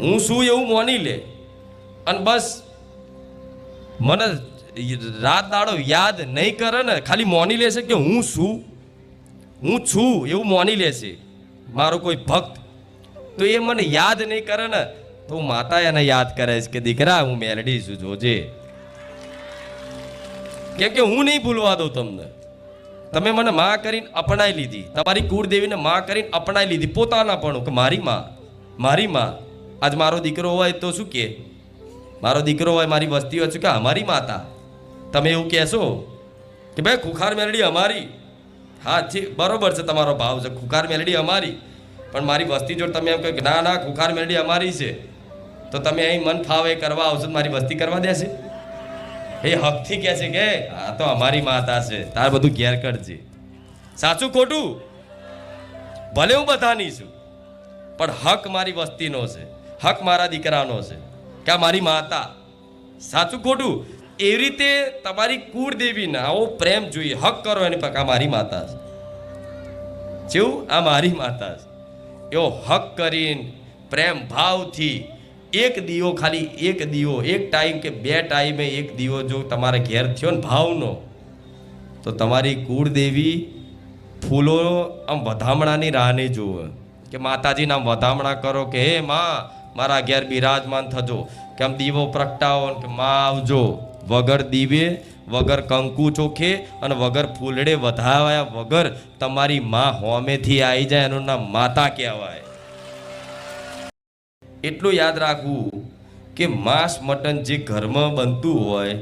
હું શું એવું મોની લે? અને બસ, મને રાત દાડો યાદ નહીં કરે ને, ખાલી મોની લેશે કે હું શું, હું છું એવું મોની લેશે. મારો કોઈ ભક્ત. તો એ મને યાદ નહીં કરે ને, તો માતા એને યાદ કરે છે કે દીકરા, હું મેલડી છું, જોજે. કેમ કે હું નહીં ભૂલવા દઉં તમને. તમે મને માં કરીને અપનાવી લીધી. તમારી કુળદેવીને માં કરીને અપનાવી લીધી. પોતાના પણ કે મારી માં મારી માં. આજ મારો દીકરો હોય તો શું કે? મારો દીકરો હોય, મારી વસ્તી હોય, શું કે અમારી માતા? તમે એવું કહેશો કે ભાઈ, ખુખાર મેલડી અમારી. હા છે બરોબર છે, તમારો ભાવ છે, ખુખાર મેલડી અમારી. પણ મારી વસ્તી જો તમે એમ કહો ના ના, ખુખાર મેલડી અમારી છે. તો તમે અહીં મન ફાવે કરવા આવશો મારી વસ્તી કરવા દેશે? એ હકથી કહે છે કે, આ તો અમારી માતા છે, તાર બધું ઘેર કરજે. સાચું, ખોટું? ભલે હું બધાની છું, પણ હક મારી વસ્તીનો છે. હક મારા દીકરાનો છે. કે આ મારી માતા. સાચું ખોટું? એવી રીતે તમારી કુળદેવીને આવો પ્રેમ જોઈએ, હક કરો એની આ મારી માતા છે. જેવું આ મારી માતા છે. એવો હક કરીને, પ્રેમ ભાવથી, એક દીવો ખાલી એક દીવો, એક ટાઈમ કે બે ટાઈમે એક દીવો જો તમારે ઘેર થયો ને ભાવનો, તો તમારી કુળદેવી ફૂલો આમ વધામણાની રાહને જુઓ કે માતાજીના વધામણા કરો કે, હે માં મારા ઘેર બિરાજમાન થજો. કે આમ દીવો પ્રગટાવો કે માં આવજો. વગર દીવે, વગર કંકુ ચોખે અને વગર ફૂલડે વધાવ્યા વગર તમારી માં હોમેથી આવી જાય એનું નામ માતા કહેવાય. એટલું યાદ રાખવું કે માંસ, મટન જે ઘરમાં બનતું હોય,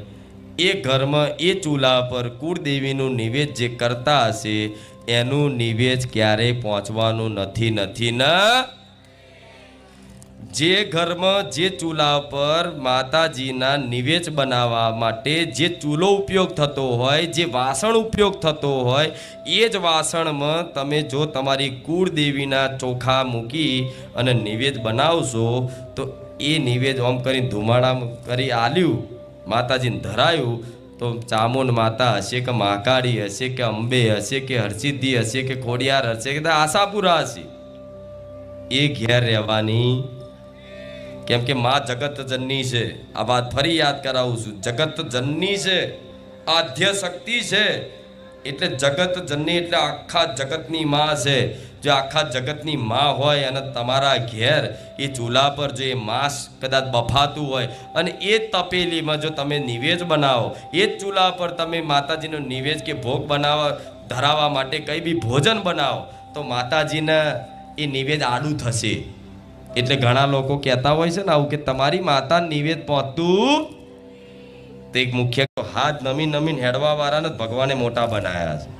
એ ઘરમાં એ ચૂલા પર કુળદેવીનું નિવેદ જે કરતા હશે, એનું નિવેદ ક્યારેય પહોંચવાનું નથી નથી, ના જે ઘરમાં જે ચૂલા પર માતાજીના નિવેદ બનાવવા માટે જે ચૂલો ઉપયોગ થતો હોય, જે વાસણ ઉપયોગ થતો હોય, એ જ વાસણમાં તમે જો તમારી કુળદેવીના ચોખા મૂકી અને નિવેદ બનાવશો, તો એ નિવેદ ઓમ કરીને ધુમાડા કરી આલ્યું, માતાજીને ધરાયું, તો ચામુંડ માતા હશે કે મહાકાળી હશે કે અંબે હશે કે હરસિદ્ધિ હશે કે ખોડિયાર હશે કે આશાપુરા હશે, એ ઘેર રહેવાની કેમ કે મા જગત જનની છે. આ વાત ફરી યાદ કરાવું છું. જગત જનની છે. આધ્ય શક્તિ છે. એટલે જગત જનની એટલે આખા જગતની માં છે. જો આખા જગતની માં હોય અને તમારા ઘેર એ ચૂલા પર જો માંસ કદાચ બફાતું હોય અને એ તપેલીમાં જો તમે નિવેદ બનાવો, એ જ ચૂલા પર તમે માતાજીનો નિવેદ કે ભોગ બનાવવા ધરાવવા માટે કંઈ બી ભોજન બનાવો, તો માતાજીને એ નિવેદ આડું થશે. એટલે ઘણા લોકો કહેતા હોય છે ને આવું કે તમારી માતા નિવેદ પહોંચતું તે એક મુખ્ય હાથ નમી નમીને હેડવા વાળાને ભગવાને મોટા બનાવ્યા છે.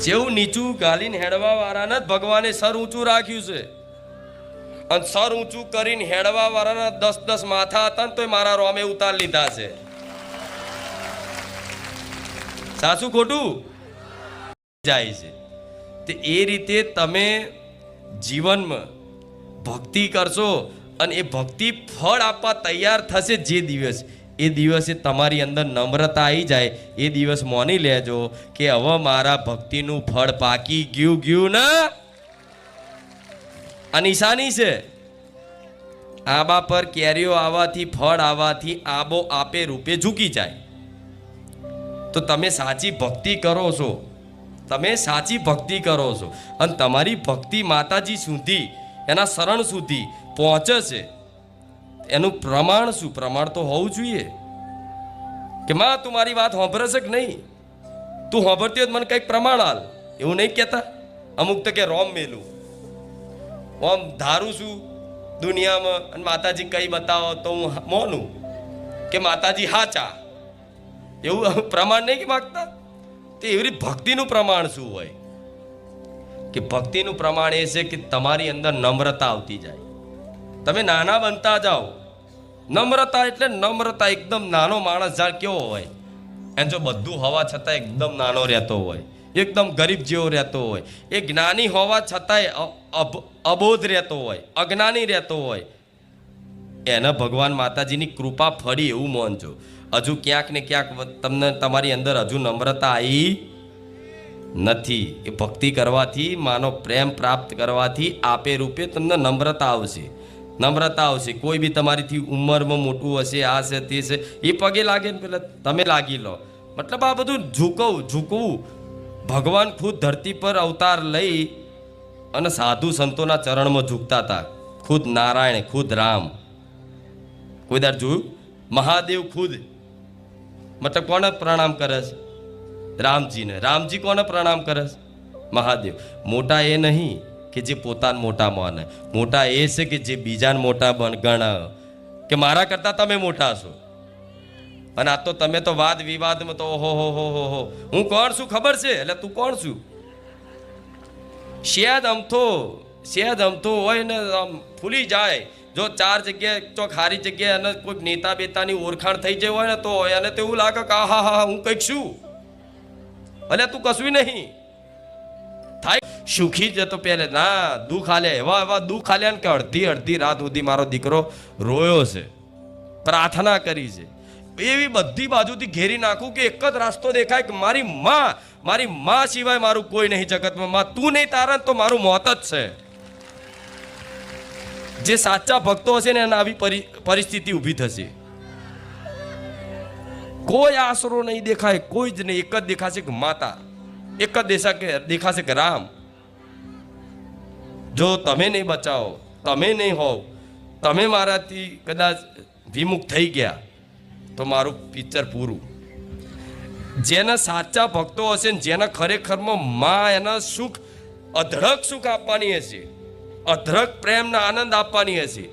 જેવું નીચું ગાલીને હેડવા વાળાને જ ભગવાને સર ઊંચું રાખ્યું છે. અને સર ઊંચું કરીને હેડવા વાળાના દસ દસ માથા હતા ને તોય મારા રોમે ઉતાર લીધા છે. સાચું ખોટું? જાય છે. તે એ રીતે તમે જીવનમાં ભક્તિ કરશો અને એ ભક્તિ ફળ આપવા તૈયાર થશે જે દિવસ. એ દિવસે તમારી અંદર નમ્રતા આવી જાય. એ દિવસ મોની લેજો કે હવે મારા ભક્તિનું ફળ પાકી ગયું ગયું ને. આ નિશાની છે. આબા પર કેરીઓ આવવાથી, ફળ આવવાથી આબો આપે રૂપે ઝૂકી જાય. તો તમે સાચી ભક્તિ કરો છો. તમે સાચી ભક્તિ કરો છો. અને તમારી ભક્તિ માતાજી સુધી એના શરણ સુધી પહોંચે છે. એનું પ્રમાણ શું? પ્રમાણ તો હોવું જોઈએ. કે માં, તું મારી વાત સાંભળે છે કે નહીં? તું સાંભળતી હોય મને કંઈક પ્રમાણ હાલ એવું નહીં કહેતા? અમુક તો કે રોમ મેલું. ઓમ ધારું છું દુનિયામાં અને માતાજી કઈ બતાવો તો હું મોનું. કે માતાજી હાચા. એવું પ્રમાણ નહીં કે માગતા? તે એવી ભક્તિનું પ્રમાણ શું હોય? કે ભક્તિનું પ્રમાણ એ છે કે તમારી અંદર નમ્રતા આવતી જાય. તમે નાના બનતા જાઓ. નમ્રતા એટલે નમ્રતા એકદમ નાનો માણસ જાણ કેવો હોય. એમ જો બધું હોવા છતાં એકદમ નાનો રહેતો હોય. એકદમ ગરીબ જેવો રહેતો હોય. એ જ્ઞાની હોવા છતાંય અબોધ રહેતો હોય. અજ્ઞાની રહેતો હોય. એને ભગવાન માતાજીની કૃપા ફળી એવું માનજો હજુ ક્યાંક ને ક્યાંક તમને તમારી અંદર હજુ નમ્રતા આવી નથી. એ ભક્તિ કરવાથી, માનો પ્રેમ પ્રાપ્ત કરવાથી આપે રૂપે તમને નમ્રતા આવશે. નમ્રતા આવશે. કોઈ બી તમારીથી ઉંમરમાં મોટું હશે, આ છે, તે છે, એ પગે લાગે ને પેલા તમે લાગી લો. મતલબ આ બધું ઝૂકવું ઝૂકવું. ભગવાન ખુદ ધરતી પર અવતાર લઈ અને સાધુ સંતોના ચરણમાં ઝૂકતા હતા. ખુદ નારાયણ, ખુદ રામ. કોઈ દાર જોયું? મહાદેવ ખુદ. મતલબ કોને પ્રણામ કરે છે? રામજીને. રામજી કોને પ્રણામ કરે છે? મહાદેવ. મોટા એ નહીં કે જે પોતાને મોટા માને. મોટા એ છે કે જે બીજાને મોટા ગણાવે કે મારા કરતાં તમે મોટા છો. અને આ તો તમે તો વાદ વિવાદમાં તો ઓહો, હો હો હો હો. હું કોણ છું ખબર છે? એટલે તું કોણ છું? શેદ અમથો શેદ અમથો હોય ને આમ ફૂલી જાય. જો ચાર જગ્યાએ ચોક હારી જગ્યાએ અને કોઈક નેતા બેતાની ઓળખાણ થઈ જાય હોય ને તો એને તો એવું લાગે કે આહા હા, હું કંઈક છું. એટલે તું કશું નહીં. થાય. સુખી જતો પહેલે ના, દુઃખ આલે. એવા એવા દુઃખ આલ્યા ને કે અડધી અડધી રાત સુધી મારો દીકરો રોયો છે. પ્રાર્થના કરી છે. એવી બધી બાજુથી ઘેરી નાખું કે એક જ રાસ્તો દેખાય કે મારી માં મારી માં સિવાય મારું કોઈ નહીં જગતમાં. માં, તું નહીં તારા તો મારું મોત જ છે. જે સાચા ભક્તો હશે ને એને આવી પરી- પરિસ્થિતિ ઊભી થશે. કોઈ આશરો નહીં દેખાય, કોઈ જ નહીં. એક જ દેખાશે કે માતા, એક જ દેશા કે દેખાશે કે રામ. જો તમે નહીં બચાવો, તમે નહીં હોવ, તમે મારાથી કદાચ વિમુખ થઈ ગયા, તો મારું પિક્ચર પૂરું. જેના સાચા ભક્તો હશે ને જેના ખરેખરમાં માં એના સુખ, અધરક સુખ આપવાની હશે. અધરક પ્રેમના આનંદ આપવાની હશે.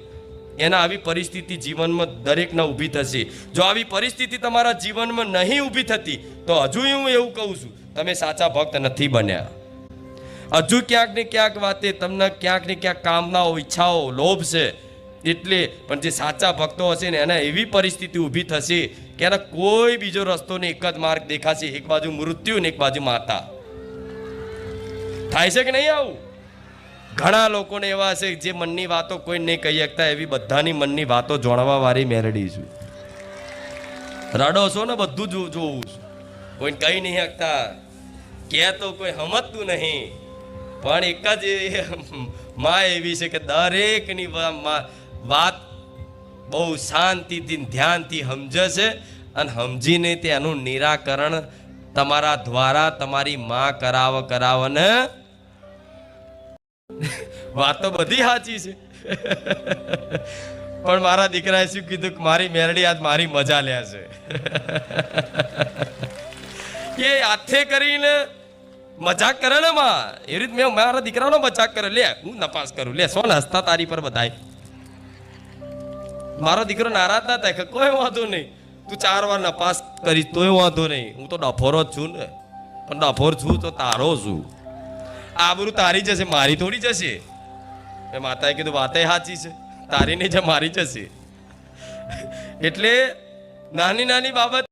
એના આવી પરિસ્થિતિ જીવનમાં દરેકને ઊભી થશે. જો આવી પરિસ્થિતિ તમારા જીવનમાં નહીં ઊભી થતી, તો હજુ હું એવું કહું છું, તમે સાચા ભક્ત નથી બન્યા. હજુ ક્યાંક ને ક્યાંક વાતે તમને ક્યાંક ને ક્યાંક કામનાઓ, ઈચ્છાઓ, લોભ છે. એટલે પણ જે સાચા ભક્તો હશે ને, એને એવી પરિસ્થિતિ ઊભી થશે કે એને કોઈ બીજો રસ્તો ને એક જ માર્ગ દેખાશે. એક બાજુ મૃત્યુ ને એક બાજુ માતા. થાય છે કે નહીં આવું? ઘણા લોકોને એવા હશે જે મનની વાતો કોઈ નહીં કહી શકતા, એવી બધાની મનની વાતો જોણવા વાળી મેરડી છું. રડો છો ને, બધું જો જોવું છું. કોઈ કહી નહીં શકતા. કે તો કોઈ સમજતું નહીં. પણ એક જ મા એવી છે કે દરેકની વાત બહુ શાંતિથી, ધ્યાનથી સમજે છે અને સમજીને તેનું નિરાકરણ તમારા દ્વારા તમારી માં કરાવ કરાવ ને વાત તો બધી સાચી છે. પણ મારા દીકરાએ શું કીધું કે મારી મેરડી આજ મારી મજા લે છે. એ હાથે કરીને મજાક કરે ને માં. એ રીત મેં મારા દીકરાનો મજાક કરે લે, હું નપાસ કરું. લે, સો હસતા તારી પર બધાય. મારો દીકરો નારાજ ના થાય કે કોઈ વાંધો નહીં. તું ચાર વાર નપાસ કરીશ તોય વાંધો નહીં. હું તો ડફોરો જ છું ને. પણ ડફોર છું તો તારો છું. આબરું તારી જશે, મારી થોડી જશે. મેં માતાએ કીધું, વાતે સાચી છે. તારી નહીં છે મારી જશે એટલે નાની નાની બાબત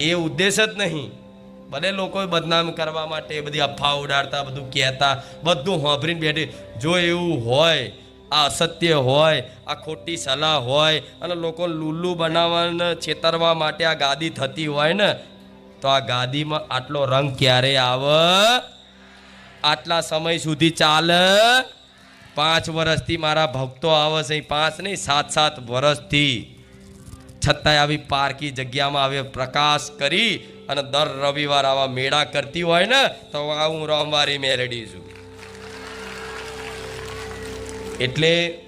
એ ઉદ્દેશ જ નહીં. ભલે લોકોએ બદનામ કરવા માટે બધી અફવા ઉડાડતા, બધું કહેતા, બધું હોંભરીને બેઠે, જો એવું હોય, આ અસત્ય હોય, આ ખોટી સલાહ હોય, અને લોકો લુલ્લુ બનાવવાને છેતરવા માટે આ ગાદી થતી હોય ને, તો આ ગાદીમાં આટલો રંગ ક્યારે આવે? આટલા સમય સુધી ચાલે? પાંચ વર્ષથી મારા ભક્તો આવે છે પાંચ નહીં, સાત સાત વર્ષથી છતાંય આવી પારકી જગ્યામાં આવે, પ્રકાશ કરી અને દર રવિવાર આવા મેળા કરતી હોય ને, તો હું રોમવારી મેળડી છું. એટલે